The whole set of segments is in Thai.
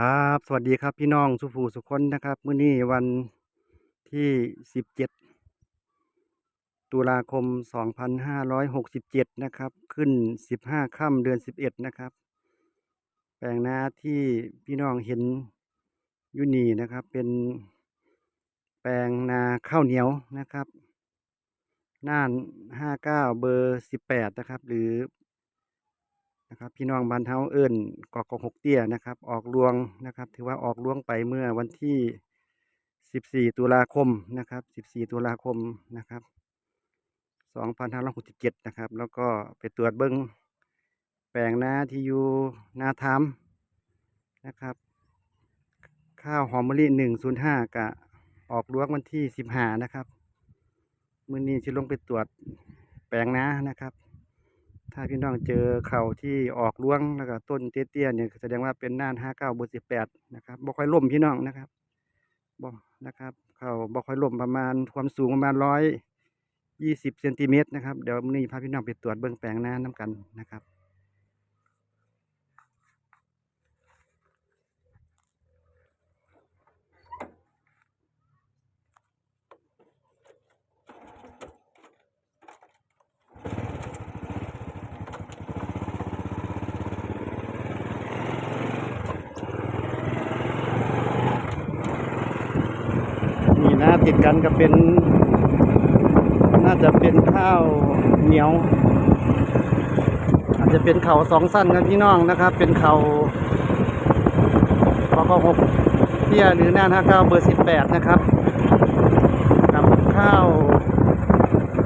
ครับ สวัสดีครับพี่น้องสุภูสุคนนะครับมื้อนี้วันที่17ตุลาคม2567นห้าร้อยหกสิบเจ็ดนะครับ ขึ้น15ค่ำเดือน11นะครับ แปลงนาที่พี่น้องเห็นยูนีนะครับ เป็นแปลงนาข้าวเหนียวนะครับน่าน59เก้าเบอร์18นะครับ หรือ นะครับ พี่น้องบ้านเฮาเอิ้นกอกหกเตี้ยนะครับ ออกรวงนะครับ ถือว่าออกรวงไปเมื่อวันที่14ตุลาคมนะครับ14ตุลาคมนะครับ2567นะครับ แล้วก็ไปตรวจเบิ้งแปลงนาที่อยู่นาทามนะครับ ข้าวหอมมะลิ105กะออกรวงวันที่15นะครับ มื้อนี้สิลงไปตรวจแปลงนานะครับ ถ้าพี่น้องเจอเข่าที่ออกร่วงแล้วก็ต้นเตี้ยๆเนี่ยแสดงว่าเป็นน่านห้าเก้าบนสิบแปดนะครับบ่ค่อยล่มพี่น้องนะครับบ่นะครับ เข่าบ่ค่อยล่มประมาณความสูงประมาณร้อยยี่สิบเซนติเมตรนะครับเดี๋ยวมื้อนี้พาพี่น้องไปตรวจเบื้องแปลงน้าน้ำกันนะครับ นะติดกันก็เป็น น่าจะเป็นข้าวเหนียว อาจจะเป็นเขาสองสั้นครับพี่น้องนะครับ เป็นเขาปกหกเที่ยหรือหน้าห้าเก้าเบอร์สิบแปดนะครับกับข้าว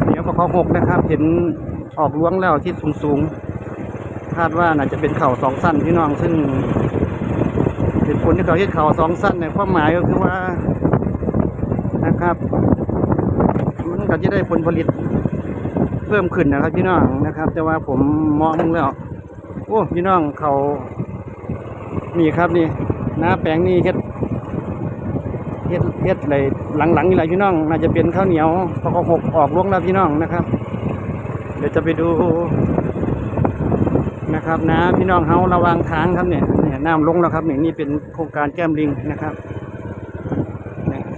เหนียวปกหกนะครับ เห็นออกล้วงแล้วที่สูงสูงๆคาดว่าน่าจะเป็นเข่าสองสั้นพี่น้องซึ่งเป็นคนที่เขาเห็นเข่าสองสั้นในยความหมายก็คือว่า นะครับ มันก็จะได้ผลผลิตเพิ่มขึ้นนะครับพี่น้องนะครับ แต่ว่าผมมองแล้วโอ้พี่น้องเขานี่ครับนี่น้าแปลงนี่เฮ็ดเฮ็ดเฮ็ดอะไรหลังๆนี่แหละพี่น้อง น่าจะเป็นข้าวเหนียวพอเขาหกออกลวงแล้วพี่น้องนะครับ เดี๋ยวจะไปดูนะครับนะพี่น้องเฮาระวังทางครับเนี่ยเนี่ยน้ำลงแล้วครับเนี่ยนี่เป็นโครงการแก้มลิงนะครับ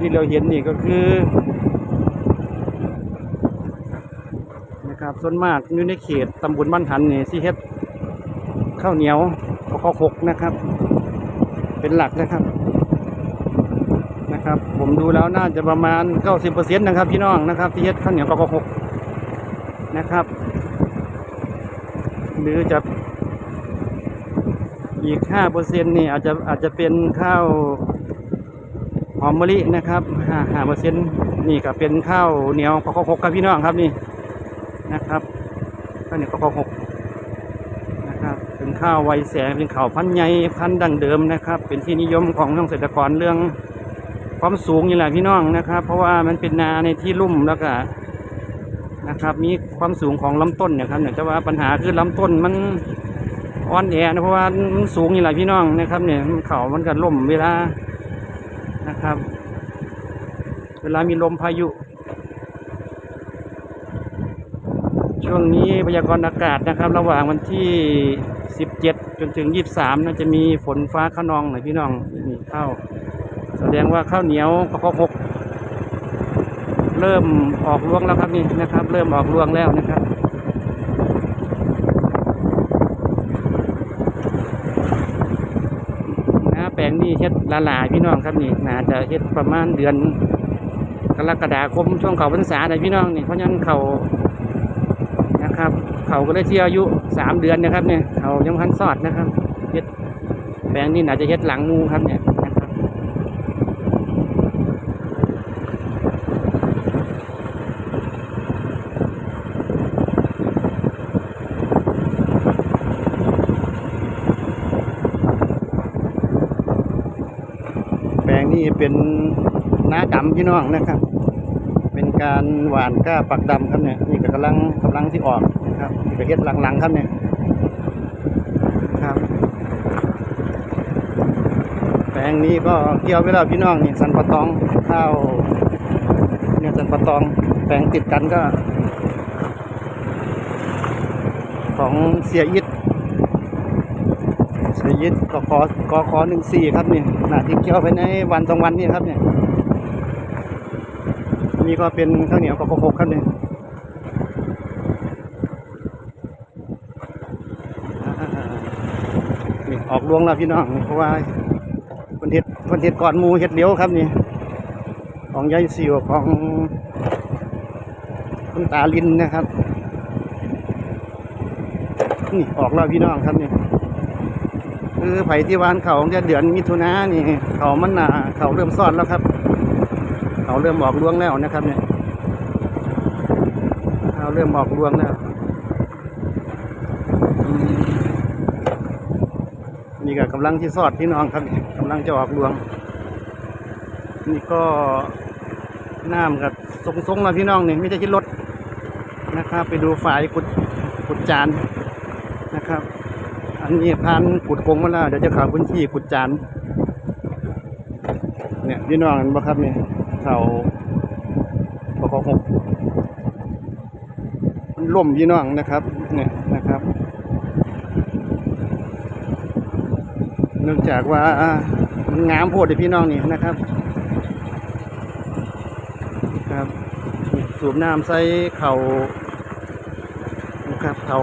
ที่เราเห็นนี่ก็คือนะครับส่วนมากอยู่ในเขตตำบลบ้านหันนี่สิเฮ็ดข้าวเหนียวข้าวหกนะครับ เป็นหลักนะครับนะครับ ผมดูแล้วน่าจะประมาณ 90%นะครับพี่น้องนะครับที่เฮ็ดข้าวเหนียวข้าวหกนะครับ หรือจะอีก5%นี่อาจจะอาจจะเป็นข้าว หอมมะลินะครับห้าห้าเปอร์เซ็นต์นี่ก็เป็นข้าวเหนียวข้าวหกครับพี่น้องครับนี่นะครับข้าวเหนียวข้าวหกนะครับเป็นข้าวไวแสงเป็นข้าวพันธุ์ใหญ่พันธุ์ดั้งเดิมนะครับ เป็นที่นิยมของเกษตรกรเรื่องความสูงนี่แหละพี่น้องนะครับ เพราะว่ามันเป็นนาในที่ลุ่มแล้วก็นะครับ มีความสูงของลำต้นเนี่ยครับเนี่ยแต่ว่าปัญหาคือลำต้นมันอ่อนแอนะเพราะว่ามันสูงนี่แหละพี่น้องนะครับเนี่ยเขามันก็ล่มเวลา นะครับ เวลามีลมพายุ ช่วงนี้พยากรณ์อากาศนะครับ ระหว่างวันที่ 17 จนถึง 23น่าจะมีฝนฟ้าขนองหน่อยพี่น้องนี่ข้าวแสดงว่าข้าวเหนียวกระหกเริ่มออกรวงแล้วครับนี่นะครับ เริ่มออกรวงแล้วนะครับ นะแป ลงนี่เฮ็ดละลายพี่น้องครับนี่น่าจะเฮ็ดประมาณเดือนกรกฎาคมช่วงเขาพรรษาในพี่น้องนี่เพราะฉะนั้นเขานะครับเขาก็เลยเที่ยวอายุสามเดือนนะครับเนี่ยเขายังพันสอดนะครับเฮ็ดแปลงนี่น่าจะเฮ็ดหลังมูครับเนี่ย นี่เป็นน้าดำพี่น้องนะครับ เป็นการหวานกล้าปักดำครับเนี่ยนี่ก็กำลังกำลังที่ออกนะครับนี่ก็เฮ็ดหลังๆครับเนี่ยครับแปลงนี้ก็เกี่ยวไปแล้วพี่น้องนี่สันปะตองข้าวเนี่ยสันปะตองแปลงติดกันก็ ของเสียอิ ดเสียได้ยึดกอกขอหนึ่งสี่ครับนี่หน่าที่เกี่ยวไปในวันสองวันนี่ครับเนี่ยนี่ก็เป็นข้าวเหนียวกขหกครับเนี่ยอ่านี่ออกลวงแล้วพี่น้องเพราะว่าคนเห็ดคนเห็ดก่อนมูเห็ดเลี้ยวครับนี่ของยายสิวของคุณตาลินนะครับนี่ออกแล้วพี่น้องครับนี่ คือไผ่ที่วานเขาจะเดือนมิถุนานี่ เขามันหนาเขาเริ่มซ่อนแล้วครับ เขาเริ่มออกรวงแล้วนะครับ เนี่ยเขาเริ่มออกรวงแล้วนี่ก็กำลังที่ซอดพี่น้องครับกำลังจะออกรวง นี่ก็น้ำกับทรงๆแล้วพี่น้องนี่ไม่ใช่ที่รถนะครับ ไปดูฝ่ายกุดกุดจานนะครับ นี้พันกุดกงมาแล้วเดี๋ยวจะข่าพื้นที่กุดจานเนี่ยพี่น้องเห็นบ่ครับเนี่ยเขาปกหกล่มพี่น้องนะครับเนี่ยนะครับเนื่องจากว่ามันงามโพดเลยพี่น้องนี่นะครับ ครับ สูบน้ำใส่เข่านะครับเข่า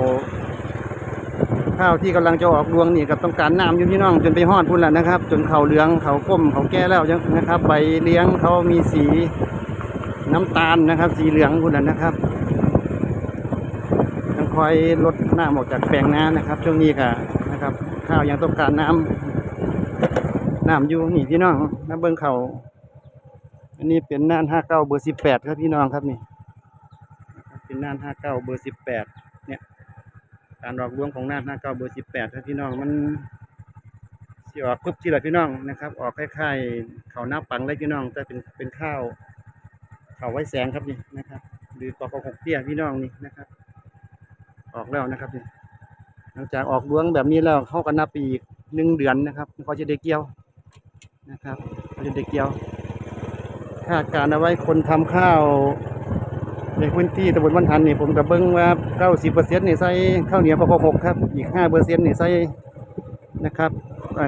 ข้าวที่กำลังจะออกรวงนี่กับต้องการน้ำอยู่พี่น้องจนไปหอดพุ่นแล้วนะครับ จนเขาเหลืองเขาก้มเขาแก่แล้วนะครับใบเลี้ยงเขามีสีน้ำตาลนะครับ สีเหลืองพุ่นแล้วนะครับต้องคอยลดน้ำออกจากแปลงน้านะครับ ช่วงนี้ก็นะครับ ข้าวยังต้องการน้ำน้ำอยู่นี่พี่น้องน้ำเบิ้งเขาอันนี้เป็นน่านห้าเก้าเบอร์สิบแปดครับพี่น้องครับนี่ เป็นน่านห้าเก้าเบอร์สิบแปด การออกรวงของนานห้าเก้าเบอร์สิบแปดพี่น้องมันสิออกปุ๊บที่ละพี่น้องนะครับ ออกคล้ายๆเขาหน้าปังเลยพี่น้องแต่เป็นเป็นข้าวเขาไว้แสงครับนี่นะครับ หรือกอกหกเตี้ยพี่น้องนี่นะครับ ออกแล้วนะครับนี่หลังจากออกรวงแบบนี้แล้วเข้าก็นับไปอีกหนึ่งเดือนนะครับเขาจะได้เกี่ยวนะครับเขาจะได้เกี่ยวคาดการเอาไว้คนทำข้าว ในพื้นที่ตำบลวันทันนี่ผมกับเบิ้งว่าเก้าสิบเปอร์เซ็นต์นี่ใส่ข้าวเหนียวกกหกครับ อีกห้าเปอร์เซ็นต์นี่ใส่นะครับ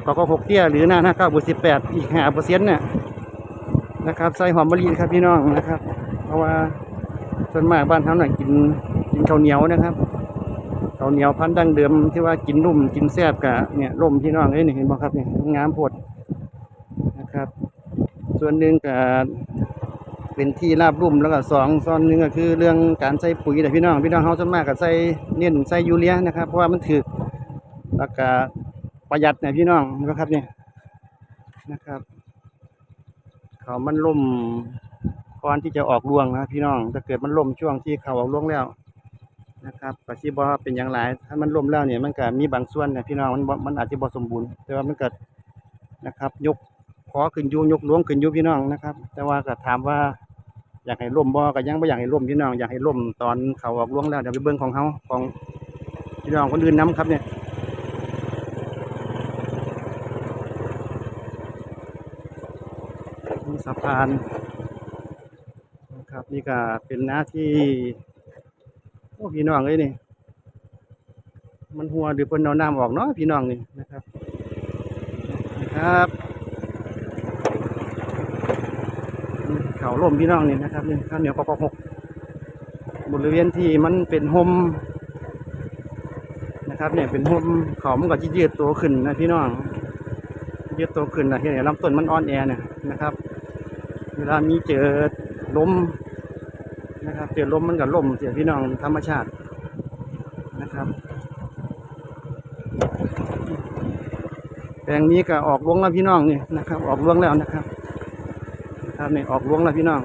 กกหกเตี้ยหรือหน้าหน้าเก้าบอร์สิบแปดอีกห้าเปอร์เซ็นต์เนี่ยนะครับใส่หอมมะลิครับพี่น้องนะครับ เพราะว่าส่วนมากบ้านเขาหน่อยกินกินข้าวเหนียวนะครับข้าวเหนียวพันดั้งเดิมที่ว่ากินนุ่มกินแซ่บกะเนี่ยร่มพี่น้องเอ้ยนี่เห็นบ่ครับเนี่ยงามโพดนะครับ ส่วนหนึ่งกับ เป็นที่ราบรุ่มแล้วก็สองส่วนนึงก็คือเรื่องการใส่ปุ๋ยแต่พี่น้องพี่น้องเขาส่วนมากก็ใส่เน้นใส่ยูเรียนะครับ เพราะว่ามันถือแล้วก็ประหยัดนี่ยพี่น้องนะครับเนี่ยนะครับเขามันล่มก่อนที่จะออกรวงนะพี่น้องถ้าเกิดมันล่มช่วงที่เขาออกรวงแล้วนะครับก็สิบ่เป็นอย่างไรถ้ามันล่มแล้วเนี่ยมันก็มีบางส่วนเนี่ยพี่น้องมันมันอาจจะบ่สมบูรณ์แต่ว่ามันเก็นะครับ ยกขอขึ้นยูยกหลวงขึ้นยูพี่น้องนะครับ แต่ว่าก็ถามว่า อยากให้ร่มบ่ก็ยังไม่อยากให้ร่มพี่น้องอยากให้ร่มตอนเขาออกหลวงแล้วเดี๋ยวไปเบิ่งของเขาของพี่น้องคนอื่นน้ำครับเนี่ยมีสะพานนะครับนี่ก็เป็นหน้าที่โอ้พี่น้องเลยนี่ มันหัวหรือเพิ่นเอาน้ำออกเนาะพี่น้องนี่นะครับ ครับ เขาล่มพี่น้องนี่นะครับนี่ข้าวเหนียวกอกหกบริเวณที่มันเป็นห่มนะครับเนี่ยเป็นห่มเขามันก็จะยืดตัวขึ้นนะพี่น้องยืดตัวขึ้นนะที่ไหนลำต้นมันอ่อนแอเนี่ยนะครับ เวลามีเจอล้มนะครับเจอล้มมันก็ล่มเสียพี่น้องธรรมชาตินะครับแปลงนี้ก็ออกรวงแล้วพี่น้องนี่นะครับ ออกรวงแล้วนะครับ ครับนี่ออกรวงแล้วพี่น้อง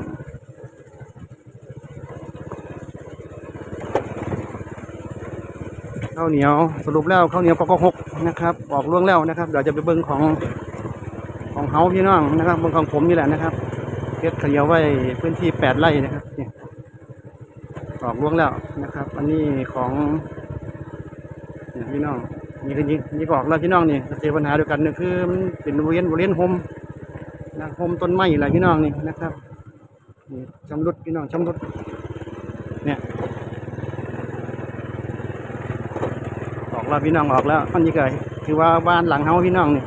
ข้าวเหนียวสรุปแล้วข้าวเหนียวปอกหกนะครับออกรวงแล้วนะครับเดี๋ยวจะไปเบิ้งของของเฮาพี่น้องนะครับเบิ้งของผมนี่แหละนะครับเก็บข้าวเหนียวไว้พื้นที่แปดไร่นะครับนี่ออกรวงแล้วนะครับ อันนี้ของเนี่ยพี่น้องนี่คือนี่นี่ออกแล้วพี่น้องนี่เจอปัญหาเดียวกันนี่คือเป็นบริเวณบริเวณโฮม นะโฮมต้นไม้อะไรพี่น้องนี่นะครับนี่ชำรุดพี่น้องชำรุดเนี่ยออกแล้วพี่น้องออกแล้วอันนี้ก็ถือว่าบ้านหลังเฮาพี่น้องนี่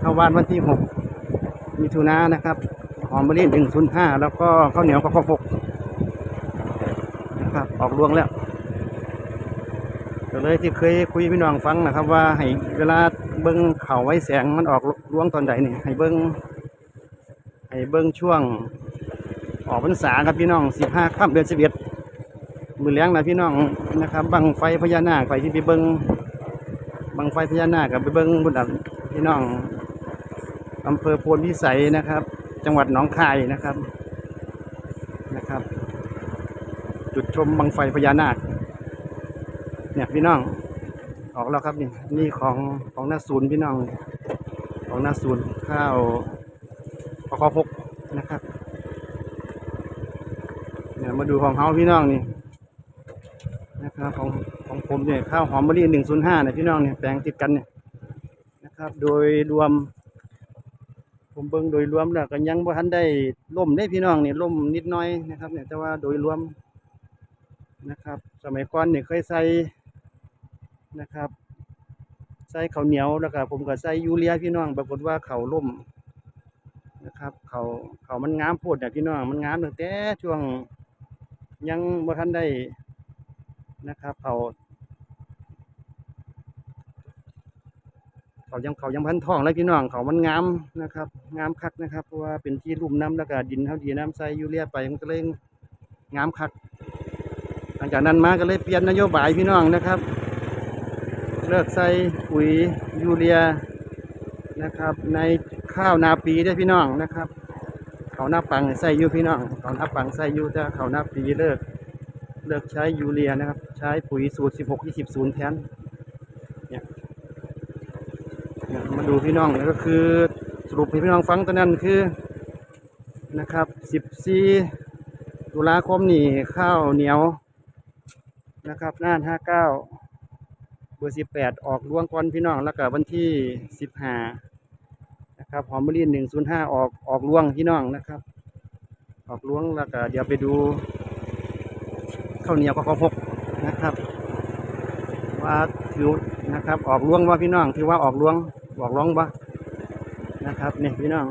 เฮาบ้านวันที่หกมิถุนายนนะครับหอมมะลิหนึ่งศูนย์ห้าแล้วก็ข้าวเหนียวก็ข้าวหกนะครับออกรวงแล้วก็เลยที่เคยคุยพี่น้องฟังนะครับ ว่าให้เวลาเบิ้งเข่าไว้แสงมันออกรวงตอนใดนี่ให้เบิ้ง เบิ้งช่วงออกพรรษาครับพี่น้องสิบห้าค่ำเดือนสิบเอ็ดมือเลี้ยงนะพี่น้องนะครับบังไฟพญานาคไปที่ไปเบิ้งบังไฟพญานาคกับไปเบิ้งบุญอับพี่น้องอำเภอโพนพิสัยนะครับ จังหวัดหนองคายนะครับนะครับ จุดชมบังไฟพญานาคเนี่ยพี่น้องออกแล้วครับนี่นี่ของของหน้าศูนย์พี่น้องของหน้าศูนย์ข้าวพอพกนะครับ เนี่ยมา ดูของเฮาพี่น้องนี่นะครับของของผมเนี่ยข้าวหอมมะลิหนึ่งศูนย์ห้าเนี่ยพี่น้องเนี่ยแปลงติดกันเนี่ยนะครับ โดยรวม ผมเบิ่งโดยรวมแล้วก็ยังบ่ทันได้ล่มได้พี่น้องเนี่ยล่มนิดน้อยนะครับ เนี่ยแต่ว่าโดยรวมนะครับ สมัยก่อนเนี่ยเคยใส่นะครับใส่ข้าวเหนียวแล้วก็ผมก็ใส่ยูเรียพี่น้อง ปรากฏว่าเขาล่มนะครับ เขาเขามันงามโพดเนี่ยพี่น้องมันงามตั้งแต่ช่วง ยังบ่ทันได้นะครับเขาเขายังเขายังพันทองเลยพี่น้องเขามันงามนะครับ งามคักนะครับเพราะว่าเป็นที่ลุ่มน้ำแล้วก็ดินเท่าดีน้ำใสยูเรียไปมันก็เลยงามคัก หลังจากนั้นมาก็เลยเปลี่ยนนโยบายพี่น้องนะครับ เลิกใส่ปุ๋ยยูเรียนะครับ ในข้าวนาปีได้พี่น้องนะครับ เขาหน้าปังใส่ยูพี่น้องเขาหน้าปังใส่ยูแต่เขาหน้าปีเลิก เลิกใช้ยูเรียนะครับ ใช้ปุ๋ยสูตร16 20 0แทนเนี่ยเนี่ยมาดูพี่น้องแล้วก็คือสรุปให้พี่น้องฟังตอนนั้นคือนะครับ14ตุลาคมนี่ข้าวเหนียวนะครับน่าน59เก้าเบอร์18ออกล่วงก่อนพี่น้องแล้วก็วันที่15นะ ครับหอมมะลิหนึ่งศูนย์ห้าออกออกล่วงพี่น้องนะครับ ออกล่วงแล้วก็เดี๋ยวไปดูข้าวเหนียวกับข้าวหกนะครับ ว่าถือนะครับ ออกล่วงว่าพี่น้องถือว่าออกล่วงออกล่วงบ่นะครับนี่พี่น้อง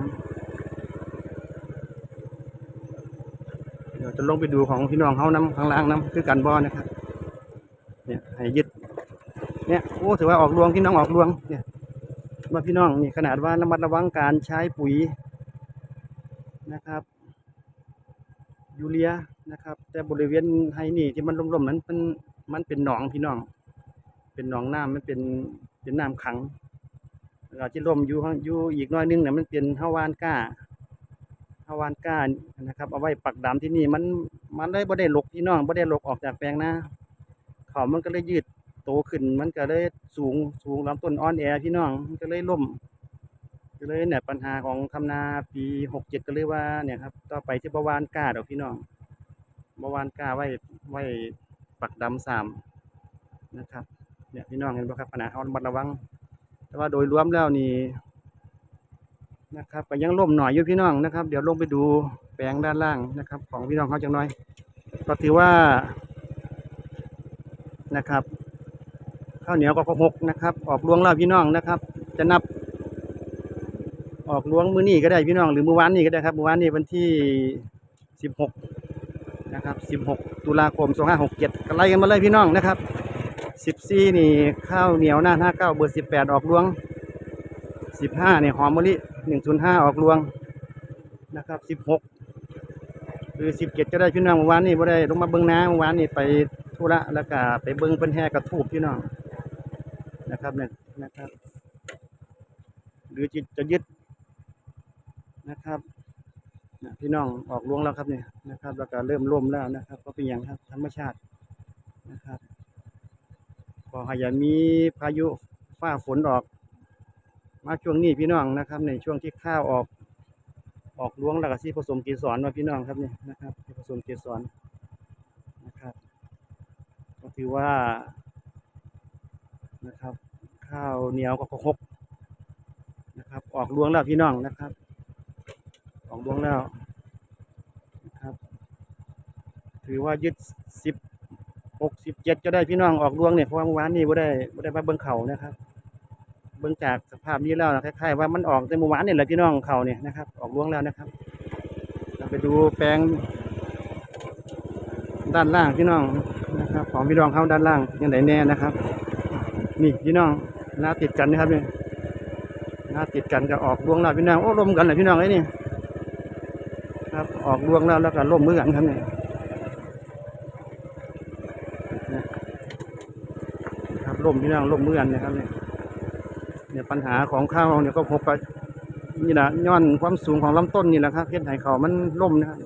เดี๋ยวจะลงไปดูของพี่น้องเขาน้ำข้างล่างน้ำคือกันบ่อนะครับ เนี่ยให้ยึดเนี่ยโอ้ถือว่าออกลวงพี่น้องออกลวงเนี่ย ว่าพี่น้องนี่ขนาดว่าระมัดระวังการใช้ปุ๋ยนะครับยูเรียนะครับ แต่บริเวณไฮนี่ที่มันล่มๆนั้นมันมันเป็นหนองพี่น้อง เป็นหนองน้ำมันเป็นเป็นน้ำขังเราที่ล่มอยู่อยู่อีกน้อยนึงเนี่ยมันเป็นฮาวานก้าฮาวานก้านะครับ เอาไว้ปักดำที่นี่มันมันเลยบ่ได้หลกพี่น้องบ่ได้หลกออกจากแปลงนาเขามันก็เลยยืด โตขึ้นมันก็เลยสูงสูงลำต้นอ่อนแอพี่น้องมันก็เลยล่มก็เลยเนี่ยปัญหาของทำนาปีหกเจ็ดก็เลยว่าเนี่ยครับต่อไปที่บวานกล้าดอกพี่น้องบวานกล้าไว้ไว้ปักดำสามนะครับเนี่ยพี่น้องเห็นไหมครับปัญหาเขาระมัดระวัง แต่ว่าโดยรวมแล้วนี่นะครับก็ยังล่มหน่อยอยู่พี่น้องนะครับ เดี๋ยวลงไปดูแปลงด้านล่างนะครับ ของพี่น้องเขาจังน้อย ก็ถือว่านะครับ ข้าวเหนียวก็หกนะครับ ออกลวงแล้วพี่น้องนะครับ จะนับ ออกลวงมือนี้ก็ได้พี่น้องหรือมือวานนี้ก็ได้ครับมือวานนี้วันที่สิบหกนะครับสิบหกตุลาคมสองห้าหกเจ็ดกันไล่กันมาเลยพี่น้องนะครับสิบสี่นี่ข้าวเหนียวหน้าห้าเก้าเบอร์สิบแปดออกลวงสิบห้าเนี่ยหอมมะลิหนึ่งศูนย์ห้าออกลวงนะครับสิบหกหรือสิบเจ็ดก็ได้พี่น้องเมื่อวานนี้บ่ได้ลงมาเบิ้งน้ำเมื่อวานนี้ไปธุระแล้วก็ไปเบิ้งเพิ่นแห่กระทูบพี่น้อง นะครับเนี่ยนะครับ หรือจะจะยึดนะครับพี่น้องออกลวงแล้วครับเนี่ยนะครับ แล้วก็เริ่มร่มแล้วนะครับ ก็เป็นอย่างครับธรรมชาตินะครับขอให้อย่ามีพายุฟ้าฝนออก มาช่วงนี้พี่น้องนะครับ ในช่วงที่ข้าวออกออกล้วงแล้วก็ที่ผสมเกสรมาพี่น้องครับเนี่ยนะครับผสมเกสรนะครับก็ถือว่านะครับ ข้าวเหนียวกับข้าวหกนะครับ ออกลวงแล้วพี่น้องนะครับ ออกลวงแล้วนะครับ ถือว่ายึดสิบหกสิบเจ็ดก็ได้พี่น้องออกลวงเนี่ยเพราะว่าเมื่อวานนี้ไม่ได้ไม่ได้มาเบิ้งเขานะครับ เบื้งจากสภาพนี้แล้วนะคล้ายๆว่ามันออกในเมื่อวานเนี่ยแหละพี่น้องเขาเนี่ยนะครับ ออกรวงแล้วนะครับ เราไปดูแปลงด้านล่างพี่น้องนะครับ ของพี่น้องเขาด้านล่างยังไงแน่นะครับ นี่พี่น้อง หน้าติดกันนะครับนี่หน้าติดกันก็ออกร่วงแล้วพี่น้องโอ้ร่มกันเลยพี่น้องไอ้นี่ครับออกร่วงแล้วแล้วก็ร่วมมือกันครับนี่นะครับร่มพี่น้องร่วมมือกันนะครับเนี่ยเนี่ยปัญหาของข้าวเนี่ยก็พบกับนี่แหละย้อนความสูงของลำต้นนี่แหละครับเฮ็ดให้เขามันล่มนะครับ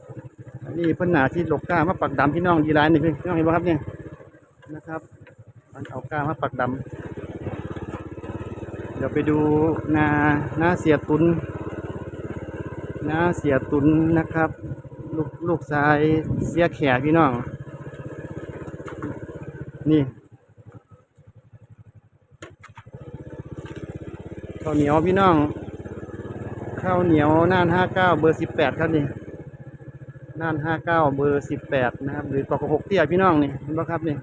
นนี้เพิ่นหนาที่หลกกล้ามาปักดำพี่น้องยีร้ายนี่พี่น้องเห็นไหมครับเนี่ยนะครับ มันเอากล้ามาปักดำ เดี๋ยวไปดูนาหน้าเสียตุนหน้าเสียตุนนะครับ ลูกลูกชายเสียแขพี่น้อง นี่ข้าวเหนียวพี่น้องข้าวเหนียวน่านห้าเก้าเบอร์สิบแปดครับนี่น่านห้าเก้าเบอร์สิบแปดนะครับ หรือกกหกเตี้ยพี่น้องนี่เห็นไหมครับนี่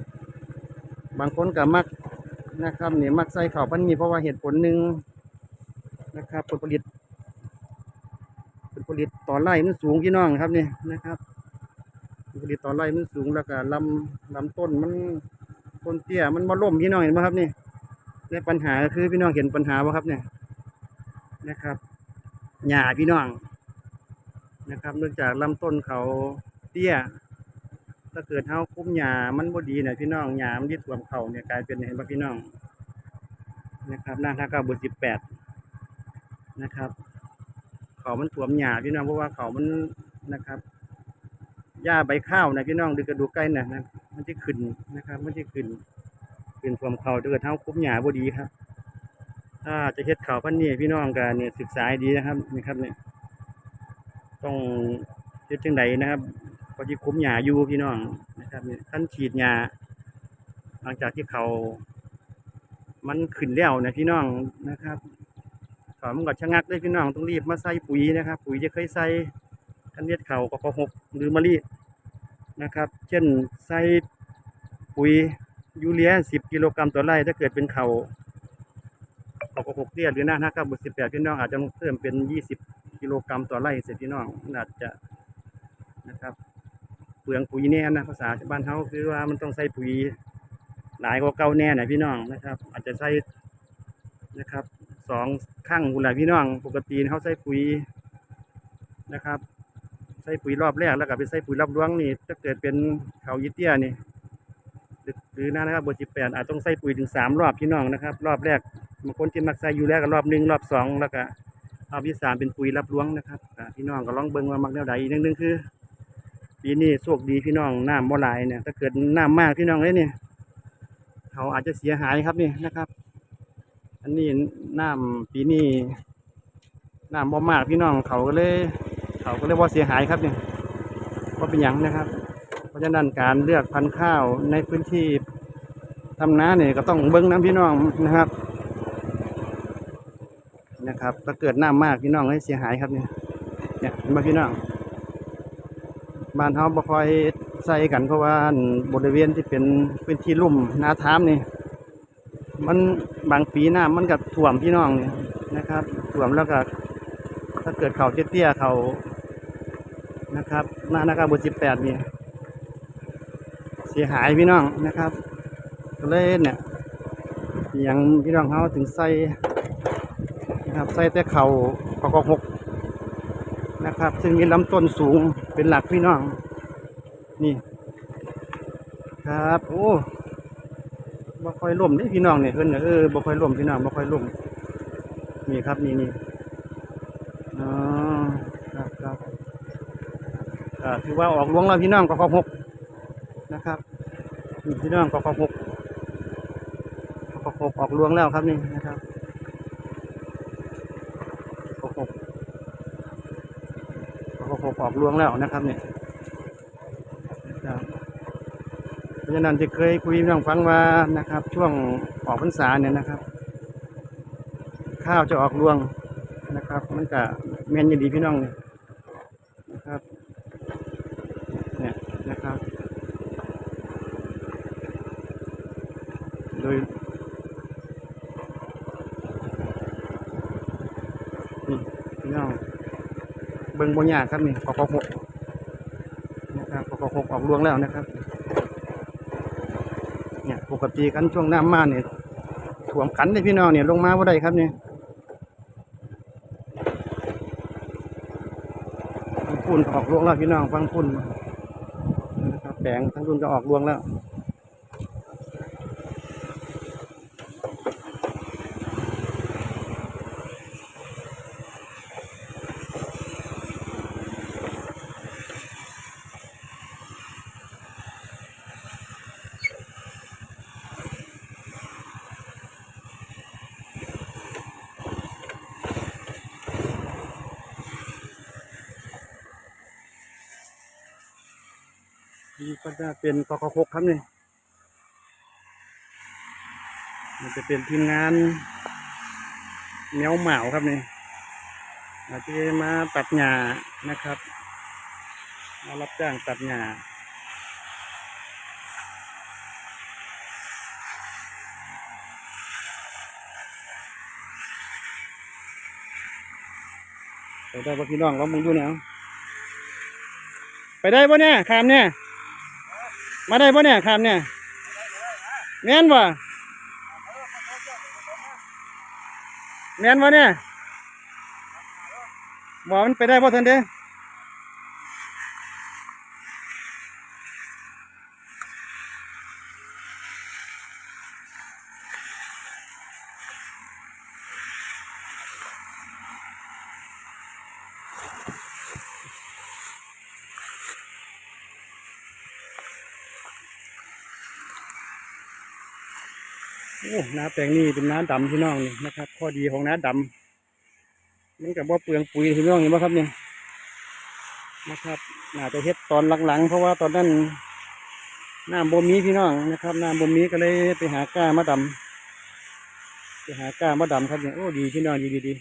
บางคนก็มัก นะครับนี่มักใส่ข้าวพันนี้เพราะว่าเหตุผลหนึ่งนะครับผลผลิตผลผลิตต่อไร่มันสูงพี่น้องครับนี่นะครับผลผลิตต่อไร่มันสูงแล้วก็ลำลำต้นมันต้นเตี้ยมันมาล่มพี่น้องเห็นไหมครับนี่ในปัญหาคือพี่น้องเห็นปัญหาป่ะครับเนี่ยนะครับหญ้าพี่น้องนะครับ เนื่องจากลำต้นเขาเตี้ย ถ้าเกิดเท้าคุ้มหญ้ามันบ่ดีเนี่ยพี่น้องหญ้ามันยึดท่วมเข่าเนี่ยกลายเป็นเห็นป่ะพี่น้องนะครับหน้าท่าเก้าบอร์สิบแปดนะครับ เขามันท่วมหญ้าพี่น้องเพราะว่าเขามันนะครับหญ้าใบข้าวนะพี่น้องดูกระดูกใกล้น่ะนะมันจะขึ้นนะครับ มันจะขึ้นขึ้นท่วมเข่าถ้าเกิดเท้าคุ้มหญ้าบ่ดีครับ ถ้าจะเฮ็ดเข่าพันนี้พี่น้องกันเนี่ยศึกษาดีนะครับนี่ครับเนี่ยต้องเฮ็ดจังไดนะครับ ก็ที่คุ้มหญ้าอยู่พี่น้องนะครับนี่ขั้นฉีดหญ้าหลังจากที่เขา มันขึ้นแล้วนะพี่น้องนะครับเขามันก็ชะงักเลยพี่น้องต้องรีบมาใส่ปุ๋ยนะครับ ปุ๋ยจะเคยใส่กันเลียดเขาก็หกหรือมะลินะครับ เช่นใส่ปุ๋ยยูเรียสิบกิโลกรัมต่อไร่ถ้าเกิดเป็นเขาเขาก็หกเตี้ยหรือหน้าห้าเก้าบุสิบแปดพี่น้องอาจจะเพิ่มเป็นยี่สิบกิโลกรัมต่อไร่เสร็จพี่น้องอาจจะนะครับ เปลืองปุ๋ยแน่นะภาษาชาวบ้านเขาคือว่ามันต้องใส่ปุ๋ยหลายกว่าเก่าแน่นะพี่น้องนะครับ อาจจะใส่นะครับสองข้างหุ่นหลายพี่น้อง ปกติเขาใส่ปุ๋ยนะครับ ใส่ปุ๋ยรอบแรกแล้วก็ไปใส่ปุ๋ยรอบรวงนี่ถ้าเกิดเป็นเขายิเตี้ยนี่หรือหน้านะครับเบอร์สิบแปดอาจต้องใส่ปุ๋ยถึงสามรอบพี่น้องนะครับ รอบแรกบางคนที่มักใส่อยู่แล้วก็รอบหนึ่งรอบสองแล้วก็รอบที่สามเป็นปุ๋ยรับรวงนะครับพี่น้องก็ลองเบิ่งว่ามักแนวใดอีกหนึ่งหนึงคือ ปีนี้โชคดีพี่น้องน้ำบ่หลเนี่ยถ้าเกิดน้ำมากพี่น้องเลยเนี่ยเขาอาจจะเสียหายครับนี่นะครับ อันนี้น้ำปีนี้น้ำบ่มากพี่น้องเขาก็เลย เขาก็เลยว่าเสียหายครับเนี่ยว่าเป็นอย่างนะครับ เพราะฉะนั้นการเลือกพันธุ์ข้าวในพื้นที่ทำนาเนี่ยก็ต้องเบิ่งน้ำพี่น้องนะครับนะครับถ้าเกิดน้ำมากพี่น้องให้เสียหายครับเนี่ยเนี่ยเห็นไหมพี่น้อง บ้านเขาบ่ค่อยใส่กันเพราะว่าบริเวณที่เป็นพื้นที่ลุ่มนาทามนี่ มันบางปีหน้ำมันก็ท่วมพี่น้องนะครับท่วมแล้วก็ถ้าเกิดเขาเตี้ยๆเขานะครับหน้านะครับบนสิบแปดนี่เสียหายพี่น้องนะครับก็เลยเนี่ยอย่างพี่น้องเขาถึงใส่นะครับใส่แต่เขากกหกนะครับ ซึ่งมีลำต้นสูง เป็นหลักพี่น้อง นี่ ครับ โอ้บ่ค่อยล่มนี่พี่น้องเนี่ยเพิ่นน่ะเออบ่ค่อยล่มพี่น้องบ่ค่อยล่มนี่ครับนี่นี่อ๋อครับครับอ่าถือว่าออกหลวงแล้วพี่น้องกกหกนะครับนี่พี่น้องกกหกกกหกออกหลวงแล้วครับนี่นะครับ หกหก หกหกออกลวงแล้วนะครับเนี่ยเพราะฉะนั้นจะเคยคุยน้องฟังว่านะครับ ช่วงออกพรรษาเนี่ยนะครับ ข้าวจะออกรวงนะครับ มันก็แม่นยินดีพี่น้องนะครับ เนี่ยนะครับ โดย บิ่งบ่ยากครับนี่ปกหกนะครับปกหกออกรวงแล้วนะครับเนี่ยปกติกันช่วงน้ำมาเนี่ยถ่วมขันเลยพี่น้องเนี่ยลงมาบ่าได้ครับเนี่ยฟังพุ่นออกรวงแล้วพี่น้องฟังพุ่นนะครับแปลงทั้งรุ่นก็ออกรวงแล้ว นี่ก็จะ เป็นกกคกครับนี่มันจะเป็นทีมงานเหนียวเหมาครับนี่อาจจะมาตัดหญ้านะครับ มารับจ้างตัดหญ้าไปได้ป่ะพี่น้องเรามึงดูเนี่ยเอาไปได้ป่ะเนี่ยขามเนี่ย มาได้ปะเนี่ยคำเนี่ยแม่นปะแม่นปะเนี่ยบ่มันไปได้ปะทันเด้ โอ้น้าแปลงนี่เป็นน้าดำพี่น้องนี่นะครับ ข้อดีของน้าดำมันกับว่าเปลืองปุ๋ยพี่น้องเห็นไหมครับเนี่ยนะครับน่าจะเฮ็ดตอนหลังๆ เพราะว่าตอนนั้นน้ำบ่มีพี่น้องนะครับน้ำบ่มีก็เลยไปหาก้ามาดำไปหาก้ามาดำครับเนี่ยโอ้ดีพี่น้องดีดีดี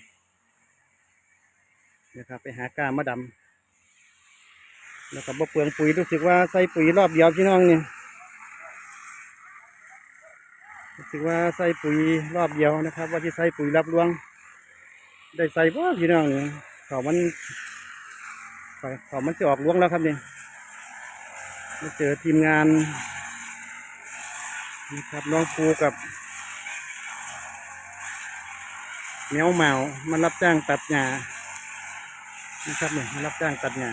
นะครับ ไปหาก้ามาดำแล้วก็บ่เปลืองปุ๋ยรู้สึกว่าใส่ปุ๋ยรอบเดียวพี่น้องเนี่ย ถือว่าใส่ปุ๋ยรอบเดียวนะครับ ว่าที่ใส่ปุ๋ยรับรวง ได้ใส่บ่พี่น้องเนี่ยเขามันเขามันจะออกรวงแล้วครับเนี่ยมาเจอทีมงานนะครับน้องปูกับแมวเหมามารับจ้างตัดหญ้านะครับเนี่ยมารับจ้างตัดหญ้า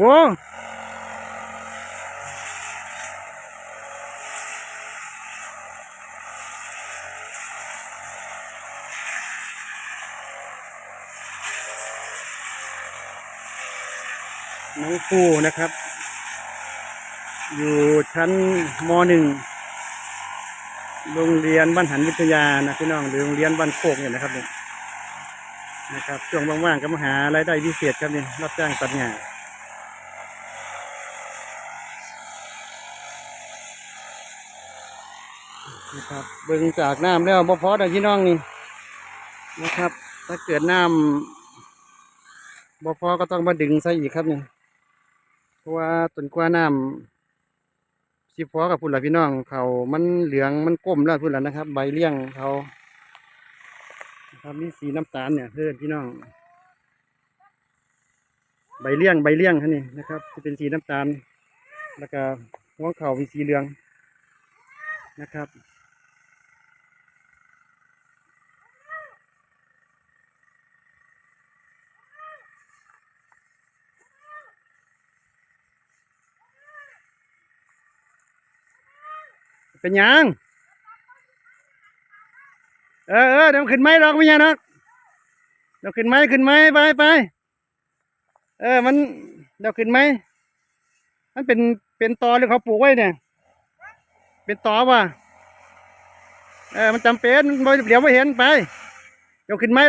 โอ้น้องปูนะครับ อยู่ชั้นมหนึ่งโรงเรียนบ้านหันวิทยานะพี่น้องหรือโรงเรียนบ้านโคกเนี่ยนะครับเนี่ยนะครับช่วงว่างๆก็มาหารายได้พิเศษครับเนี่ยรับจ้างตัดหญ้า ครับเบิ่งจากน้ำแล้วบ่พอแต่พี่น้องนี่นะครับ ถ้าเกิดน้บ่พอก็ต้องมาดึงใส่อีกครับเนี่ยเพราะว่าต้นกว่าน้ำสิพอกับพุ่นละพี่น้อง เขามันเหลืองมันก้มแล้วพุ่นละนะครับ ใบเลี้ยงเขานะครับมีสีน้ำตาลเนี่ยเพื่อนพี่น้อง ใบเลี้ยงใบเลี้ยงครับนี่นะครับจะเป็นสีน้ำตาล แล้วก็หัวเขามีสีเหลืองนะครับ เป็นยังเออเออเดี๋ยวขึ้นไม้หรอกไม่ใช่หรอกเดี๋ยวขึ้นไม้ขึ้นไม้ไปไปเออมันเดี๋ยวขึ้นไม้มันเป็นเป็นตอหรือเขาปลูกไว้เนี่ย เป็นตอว่ะเออมันจำเป็นบ่เดี๋ยวไม่เห็นไป เดี๋ยวขึ้นไม้